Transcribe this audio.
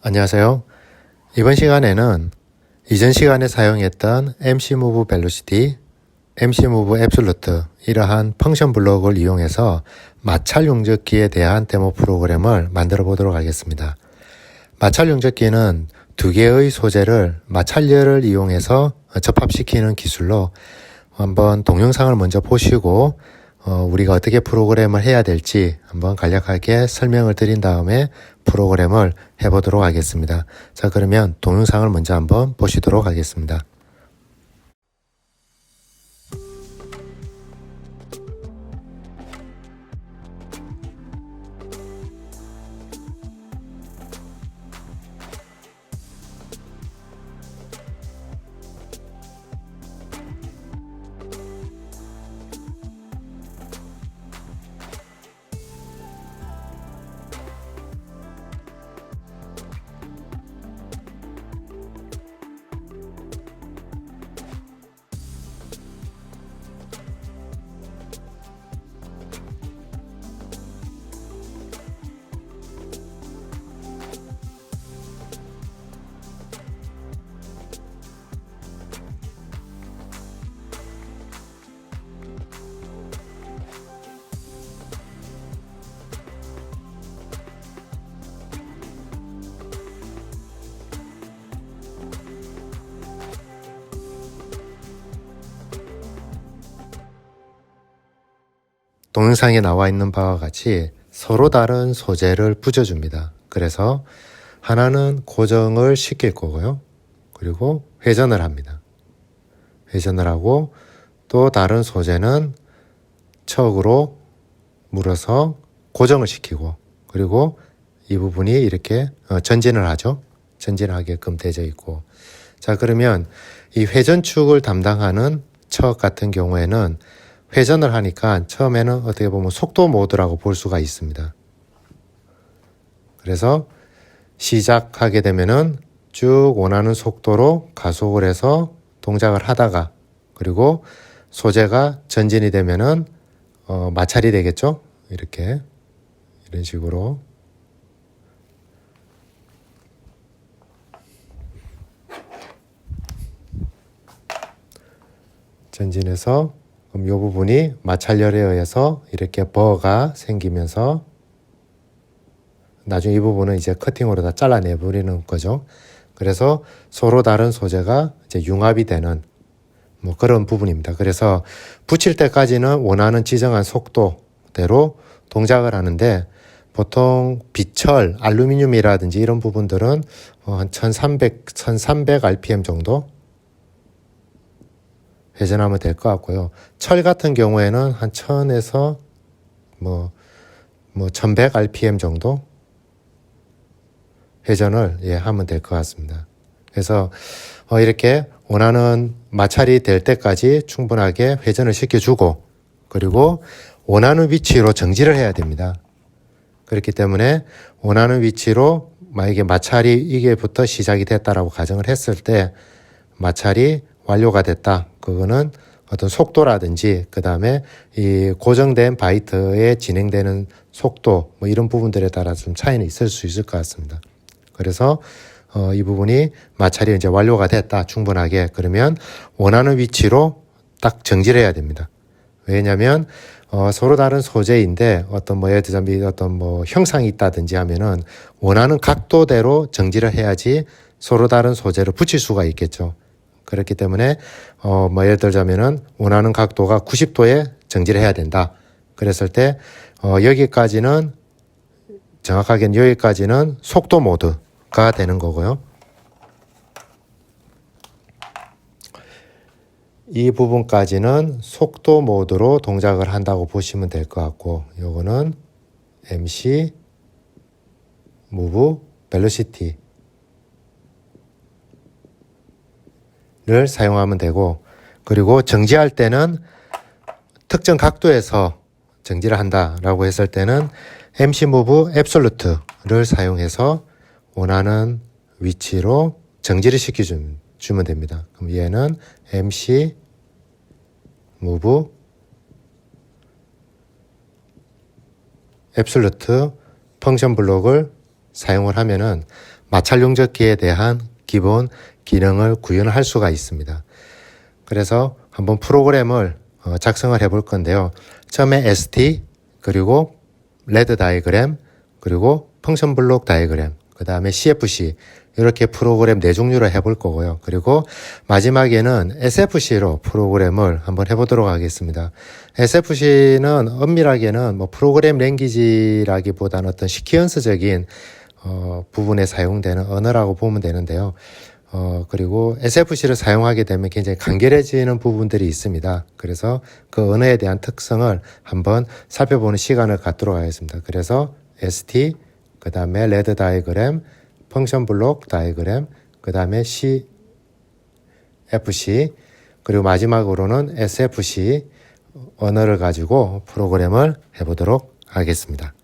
안녕하세요. 이번 시간에는 이전 시간에 사용했던 MC Move Velocity, MC Move Absolute 이러한 펑션 블록을 이용해서 마찰 용접기에 대한 데모 프로그램을 만들어 보도록 하겠습니다. 마찰 용접기는 두 개의 소재를 마찰열을 이용해서 접합시키는 기술로 한번 동영상을 먼저 보시고 어, 우리가 어떻게 프로그램을 해야 될지 한번 간략하게 설명을 드린 다음에 프로그램을 해보도록 하겠습니다. 자, 그러면 동영상을 먼저 한번 보시도록 하겠습니다. 동영상에 나와 있는 바와 같이 서로 다른 소재를 붙여줍니다. 그래서 하나는 고정을 시킬 거고요. 그리고 회전을 합니다. 회전을 하고 또 다른 소재는 척으로 물어서 고정을 시키고 그리고 이 부분이 이렇게 어, 전진을 하죠. 전진하게끔 되어 있고 자 그러면 이 회전축을 담당하는 척 같은 경우에는 회전을 하니까 처음에는 어떻게 보면 속도 모드라고 볼 수가 있습니다. 그래서 시작하게 되면은 쭉 원하는 속도로 가속을 해서 동작을 하다가 그리고 소재가 전진이 되면은 어, 마찰이 되겠죠. 이렇게 이런 식으로 전진해서 그럼 이 부분이 마찰열에 의해서 이렇게 버가 생기면서 나중에 이 부분은 이제 커팅으로 다 잘라내 버리는 거죠. 그래서 서로 다른 소재가 이제 융합이 되는 뭐 그런 부분입니다. 그래서 붙일 때까지는 원하는 지정한 속도대로 동작을 하는데 보통 비철, 알루미늄이라든지 이런 부분들은 어, 한 1300, 1300 rpm 정도 회전하면 될 것 같고요. 철 같은 경우에는 한 1000에서 뭐, 뭐 1100 rpm 정도 회전을 예, 하면 될 것 같습니다. 그래서 어, 이렇게 원하는 마찰이 될 때까지 충분하게 회전을 시켜주고 그리고 원하는 위치로 정지를 해야 됩니다. 그렇기 때문에 원하는 위치로 만약에 마찰이 이게부터 시작이 됐다라고 가정을 했을 때 마찰이 완료가 됐다. 그거는 어떤 속도라든지 그 다음에 이 고정된 바이트에 진행되는 속도 뭐 이런 부분들에 따라 좀 차이는 있을 수 있을 것 같습니다. 그래서 어, 이 부분이 마찰이 이제 완료가 됐다 충분하게 그러면 원하는 위치로 딱 정지를 해야 됩니다. 왜냐하면 어, 서로 다른 소재인데 어떤 뭐 예를 들자면 어떤 뭐 형상이 있다든지 하면은 원하는 각도대로 정지를 해야지 서로 다른 소재를 붙일 수가 있겠죠. 그렇기 때문에 어, 뭐 예를 들자면은 원하는 각도가 90도에 정지를 해야 된다. 그랬을 때 어, 여기까지는 정확하게는 여기까지는 속도 모드가 되는 거고요. 이 부분까지는 속도 모드로 동작을 한다고 보시면 될 것 같고 요거는 MC move velocity 를 사용하면 되고 그리고 정지할 때는 특정 각도에서 정지를 한다라고 했을 때는 MC move absolute를 사용해서 원하는 위치로 정지를 시켜주면 됩니다. 그럼 얘는 MC move absolute 펑션 블록을 사용을 하면은 마찰 용접기에 대한 기본 기능을 구현할 수가 있습니다. 그래서 한번 프로그램을 어, 작성을 해볼 건데요. 처음에 ST 그리고 레드 다이그램 그리고 펑션 블록 다이그램 그 다음에 CFC 이렇게 프로그램 네 종류로 해볼 거고요. 그리고 마지막에는 SFC로 프로그램을 한번 해보도록 하겠습니다. SFC는 엄밀하게는 뭐 프로그램 랭귀지라기보다는 어떤 시퀀스적인 어, 부분에 사용되는 언어라고 보면 되는데요. 어, 그리고 SFC를 사용하게 되면 굉장히 간결해지는 부분들이 있습니다. 그래서 그 언어에 대한 특성을 한번 살펴보는 시간을 갖도록 하겠습니다. 그래서 ST, 그 다음에 레드 다이그램, 펑션 블록 다이그램, 그 다음에 C, FC, 그리고 마지막으로는 SFC 언어를 가지고 프로그램을 해보도록 하겠습니다.